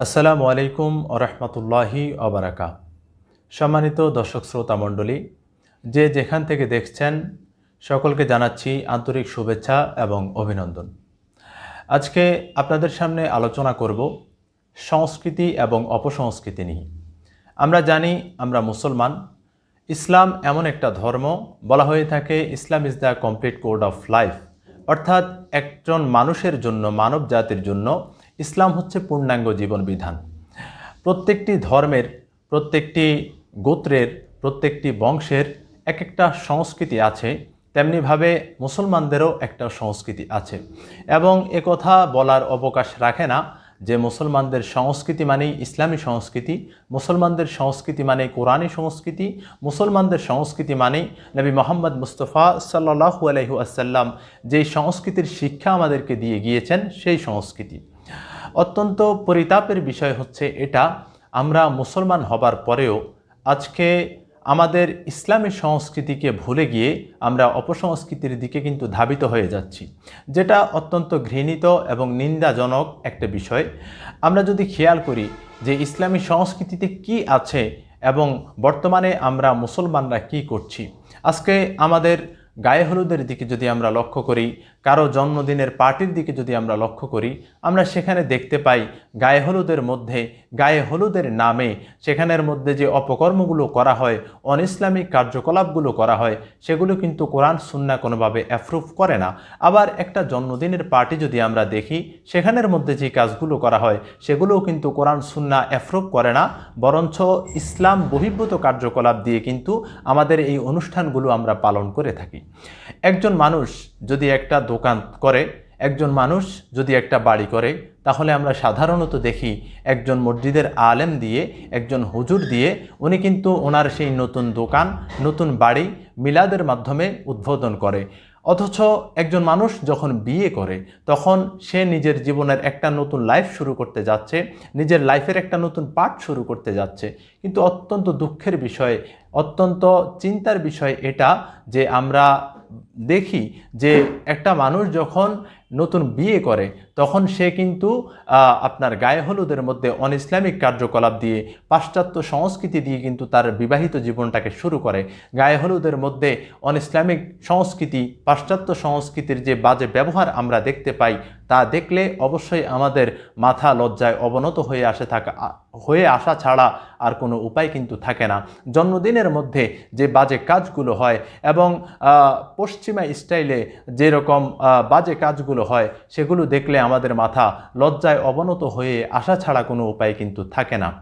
আসসালামু আলাইকুম আরহামতুল্লাহি অবরাকা সম্মানিত দর্শক শ্রোতা মণ্ডলী, যে যেখান থেকে দেখছেন, সকলকে জানাচ্ছি আন্তরিক শুভেচ্ছা এবং অভিনন্দন। আজকে আপনাদের সামনে আলোচনা করব সংস্কৃতি এবং অপসংস্কৃতি নিয়ে। আমরা জানি, আমরা মুসলমান, ইসলাম এমন একটা ধর্ম, বলা হয়ে থাকে, Islam is the complete code of life. অর্থাৎ একজন মানুষের জন্য মানব জাতির জন্য ইসলাম হচ্ছে পূর্ণাঙ্গ জীবন বিধান প্রত্যেকটি ধর্মের, প্রত্যেকটি গোত্রের, প্রত্যেকটি বংশের এক একটা সংস্কৃতি আছে, তেমনিভাবে মুসলমানদেরও একটা সংস্কৃতি আছে। এবং কথা বলার অবকাশ রাখে না যে মুসলমানদের সংস্কৃতি মানেই ইসলামী সংস্কৃতি, মুসলমানদের সংস্কৃতি মানে কোরআনী সংস্কৃতি, মুসলমানদের সংস্কৃতি মানেই নবী মোহাম্মদ মুস্তফা সাল্লাহু আলহু আসাল্লাম যেই সংস্কৃতির শিক্ষা আমাদেরকে দিয়ে গিয়েছেন সেই সংস্কৃতি। অত্যন্ত পরিতাপের বিষয় হচ্ছে এটা, আমরা মুসলমান হবার পরেও আজকে আমাদের ইসলামী সংস্কৃতিকে ভুলে গিয়ে আমরা অপসংস্কৃতির দিকে কিন্তু ধাবিত হয়ে যাচ্ছি, যেটা অত্যন্ত ঘৃণিত এবং নিন্দাজনক একটা বিষয়। আমরা যদি খেয়াল করি যে ইসলামী সংস্কৃতিতে কি আছে এবং বর্তমানে আমরা মুসলমানরা কি করছি, আজকে আমাদের গায়ে হলুদের দিকে যদি আমরা লক্ষ্য করি কারও জন্মদিনের পার্টির দিকে যদি আমরা লক্ষ্য করি, আমরা সেখানে দেখতে পাই গায়ে হলুদের মধ্যে, গায়ে হলুদের নামে সেখানের মধ্যে যে অপকর্মগুলো করা হয় অন ইসলামিক কার্যকলাপগুলো করা হয়, সেগুলো কিন্তু কোরআন, সুন্না কোনোভাবে অ্যাপ্রুভ করে না। আবার একটা জন্মদিনের পার্টি যদি আমরা দেখি, সেখানের মধ্যে যে কাজগুলো করা হয়, সেগুলোও কিন্তু কোরআন, সুন্না অ্যাপ্রুভ করে না। বরঞ্চ ইসলাম বহির্ভূত কার্যকলাপ দিয়ে কিন্তু আমাদের এই অনুষ্ঠানগুলো আমরা পালন করে থাকি। একজন মানুষ যদি একটা দোকান করে, একজন মানুষ যদি একটা বাড়ি করে, তাহলে আমরা সাধারণত দেখি একজন মসজিদের আলেম দিয়ে, একজন হুজুর দিয়ে, উনি কিন্তু ওনার সেই নতুন দোকান, নতুন বাড়ি মিলাদের মাধ্যমে উদ্বোধন করে। অথচ একজন মানুষ যখন বিয়ে করে, তখন সে নিজের জীবনের একটা নতুন লাইফ শুরু করতে যাচ্ছে, নিজের লাইফের একটা নতুন পার্ট শুরু করতে যাচ্ছে। কিন্তু অত্যন্ত দুঃখের বিষয়, অত্যন্ত চিন্তার বিষয় এটা যে আমরা দেখি যে একটা মানুষ যখন নতুন বিয়ে করে, তখন সে কিন্তু আপনার গায়ে হলুদের মধ্যে অন ইসলামিক কার্যকলাপ দিয়ে, পাশ্চাত্য সংস্কৃতি দিয়ে কিন্তু তার বিবাহিত জীবনটাকে শুরু করে। গায়ে হলুদের মধ্যে অন ইসলামিক সংস্কৃতি, পাশ্চাত্য সংস্কৃতির যে বাজে ব্যবহার আমরা দেখতে পাই, তা দেখলে অবশ্যই আমাদের মাথা লজ্জায় অবনত হয়ে আসে থাকা হয়ে আসা ছাড়া আর কোনো উপায় কিন্তু থাকে না। জন্মদিনের মধ্যে যে বাজে কাজগুলো হয় এবং পশ্চিমা স্টাইলে যেরকম বাজে কাজগুলো হয়, সেগুলো দেখলে আমাদের মাথা লজ্জায় অবনত হয়ে আসা ছাড়া কোনো উপায় কিন্তু থাকে না।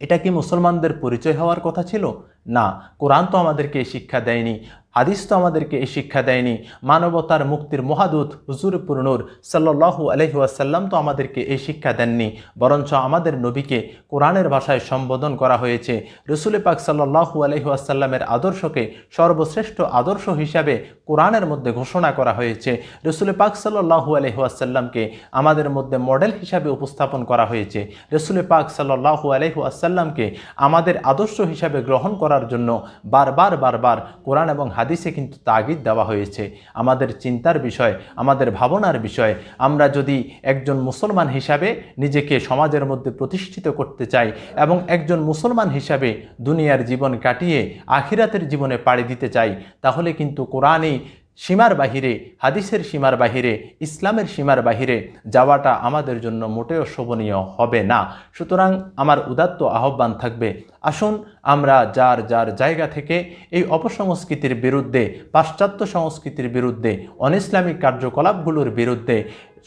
এটা কি মুসলমানদের পরিচয় হওয়ার কথা ছিল? না, কোরআন তো আমাদেরকে শিক্ষা দেয়নি। হাদিস তো আমাদেরকে এই শিক্ষা দেয়নি। মানবতার মুক্তির মহাদূত হুজুর পুরনুর সাল্লাহু আলহিউসাল্লাম তো আমাদেরকে এই শিক্ষা দেননি। বরঞ্চ আমাদের নবীকে কোরআনের ভাষায় সম্বোধন করা হয়েছে। রসুল পাক সাল্লাহু আলহিউসাল্লামের আদর্শকে সর্বশ্রেষ্ঠ আদর্শ হিসাবে কোরআনের মধ্যে ঘোষণা করা হয়েছে। রসুল পাক সাল্লাহু আলহিউসাল্লামকে আমাদের মধ্যে মডেল হিসাবে উপস্থাপন করা হয়েছে। রসুল পাক সাল্লাহু আলহিউসাল্লামকে আমাদের আদর্শ হিসাবে গ্রহণ করার জন্য বারবার বারবার কোরআন এবং হাদিসে কিন্তু তাগিদ দেওয়া হয়েছে। আমাদের চিন্তার বিষয়, আমাদের ভাবনার বিষয়। আমরা যদি একজন মুসলমান হিসাবে নিজেকে সমাজের মধ্যে প্রতিষ্ঠিত করতে চাই এবং একজন মুসলমান হিসাবে দুনিয়ার জীবন কাটিয়ে আখিরাতের জীবনে পাড়ি দিতে চাই, তাহলে কিন্তু কোরআনই সীমার বাহিরে, হাদিসের সীমার বাহিরে, ইসলামের সীমার বাহিরে যাওয়াটা আমাদের জন্য মোটেও শোভনীয় হবে না। সুতরাং আমার উদাত্ত আহ্বান থাকবে, আসুন আমরা যার যার জায়গা থেকে এই অপসংস্কৃতির বিরুদ্ধে, পাশ্চাত্য সংস্কৃতির বিরুদ্ধে, অনইসলামিক কার্যকলাপগুলোর বিরুদ্ধে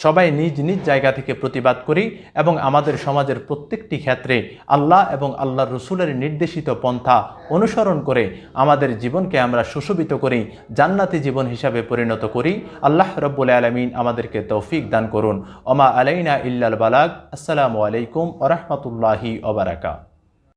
সবাই নিজ নিজ জায়গা থেকে প্রতিবাদ করি এবং আমাদের সমাজের প্রত্যেকটি ক্ষেত্রে আল্লাহ এবং আল্লাহ রসুলের নির্দেশিত পন্থা অনুসরণ করে আমাদের জীবনকে আমরা সুশোভিত করি, জান্নাতি জীবন হিসাবে পরিণত করি। আল্লাহ রব্বুল আলমিন আমাদেরকে তৌফিক দান করুন। ওমা আলাইনা ইল্লাল বালাক আসসালামু আলাইকুম ওরহমতুল্লাহি ওবরাকা